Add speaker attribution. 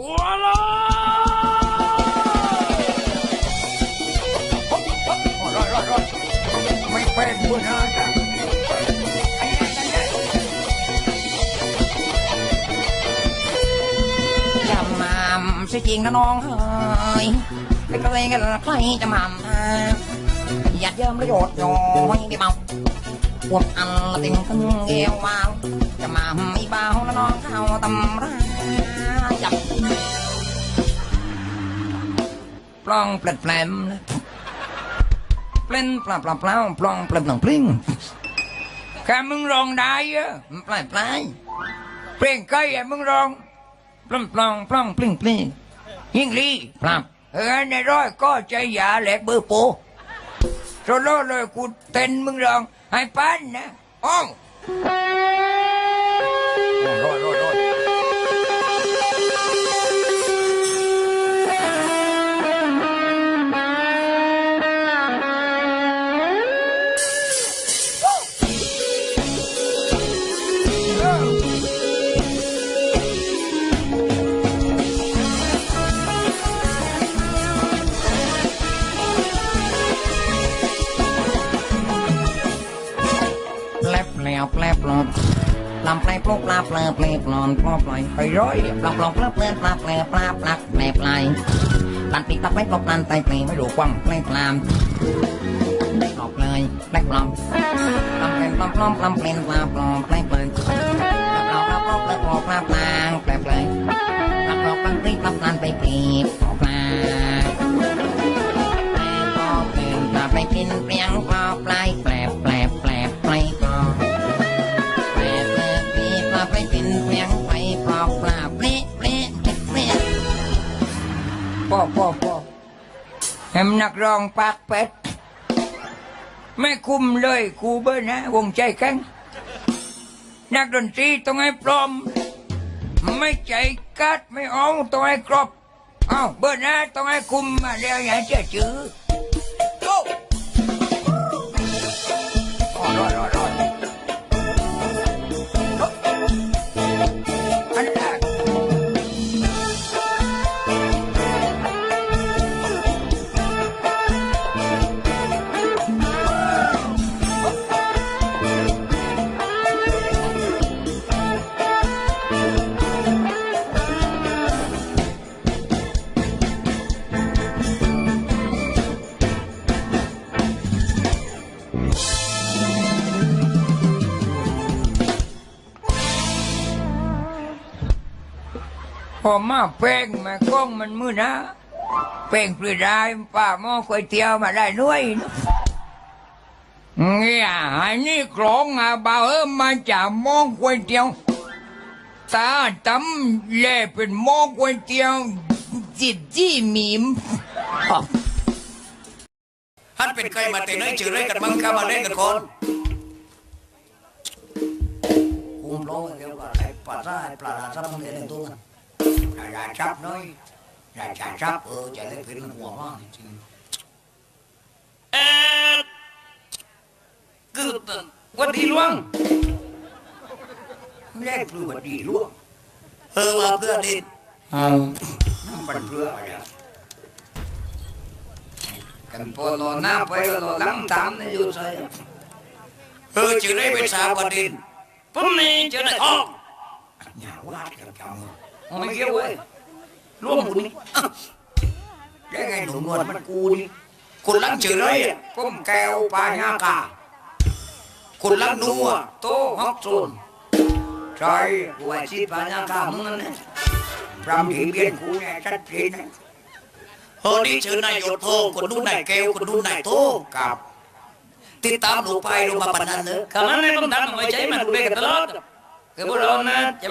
Speaker 1: บัวลอยโอ้อ้รอยรอยรอยไม่เป็นบัวนะจ๊ะ
Speaker 2: จำมามสิจริงนะน้องเฮ้ยไปเกรงกันใครจะมามหยัดเยิ้มประโยชน์น้อยไม่เมาพวกอันละติงกันเกววาจะมาไม่เบาแล้วน้องเข้าตำรา ปล้องเปล็ดแปลมเปล่นปลาปลาเปล่าปล้องเปล็ดหนังปลิ้ง
Speaker 1: แค่มึงร้องได้อะ
Speaker 2: ปลายปลาย
Speaker 1: เพลงใกล้อะมึงร้อง
Speaker 2: ปล้องปล้องปล้องปลิ้งปลิ้ง
Speaker 1: ยิ่งลี
Speaker 2: ปลาบ
Speaker 1: เออในร้อยก็ใจหยาแหลกเบอร์โปโซโล่เลยกูเต้นมึงร้องให้ปั้นนะอ้อง
Speaker 2: រាវផ្លែផ្លប់ឡំផ្លែផ្លប់ផ្លាផ្លាផ្លែផ្លន់ផ្លប់ផ្លែហើយរយឡំឡំផ្លាផ្លែផ្លាផ្លែផ្លាផ្លាផ្លែផ្លែបានពីតាប់ផ្លែផ្លប់បានតែផ្លែមិនរួងផ្លែផ្លាមអបផ្លែផ្លែផ្លំឡំផ្លែផ្លំផ្លែផ្លាផ្លែផ្លែផ្លែ
Speaker 1: พอพอพอแฮมนักร้องปากเป็ด ไม่คุมเลยกูเบอร์นะ วงใจแข็งนักดนตรีต้องให้พร้อม ไม่ใจกัดไม่เอาต้องให้ครบ เอาเบอร์นะต้องให้คุมมาเรียวอย่าเชื่อจื้อ พอมาแป้งมากล้องมันมือนะแป้งปลือได้ป้าหม้อก๋วยเตี๋ยวมาได้ด้วยนะเนี่ยอันนี้กรองอะบ่าวเออมาจากหม้อก๋วยเตี๋ยวตาตำแย่เป็นหม้อก๋วยเตี๋ยวจิตจี้หมีม
Speaker 3: ฮันเป็นใครมาแต่ไหนจือไรกันมั้งเข้ามาเล่นกันคน
Speaker 2: คุมโลกเกี่ยวกับไอ้ปลาซ่าไอ้ปลาซ่ามันเล่นตัวกัน
Speaker 1: อย่าจับน้อยอย่าจับจับ
Speaker 2: เออจะเล่นเป็นหัวมากจริง
Speaker 3: เอ๊ะคือวันดีหลวง
Speaker 1: แรกปลือดีล่วง
Speaker 3: เออว่าเพื่อนดิ
Speaker 1: เอาปันเพื่ออะไรอะกันพอรอหน้าไปก็รอหลังตามนะอยู่ใส่
Speaker 3: เออจือไรเป็นสาวประเด็นผมนี่เจอได้ทอง
Speaker 1: อย่าวาดกันจัง
Speaker 3: ไม่เกี่ยวเว้ยร่วมบุญนี่อะ
Speaker 1: ได้ไงหนุ่มนวลมันกูนี่
Speaker 3: คุณลังจือไรอะ
Speaker 1: ก้มแก้วปลาหากา
Speaker 3: คุณลังนัว
Speaker 1: โตฮอกโซนใช่กูไอ้ชีพปลาหากามึงนั่นนะพรำถีเบียนกูเนี่ยชัดเจนนะ
Speaker 3: เออนี่ชื่อนายโยโทคนดูนายแก้วคนดูนายโท
Speaker 1: กับ
Speaker 3: ติดตามลูกไปลงมาปนนันเนอะคำนั้นไม่ต้องทำไม่ใช่มันดูเด็กตลอด คือพวกเรานะจ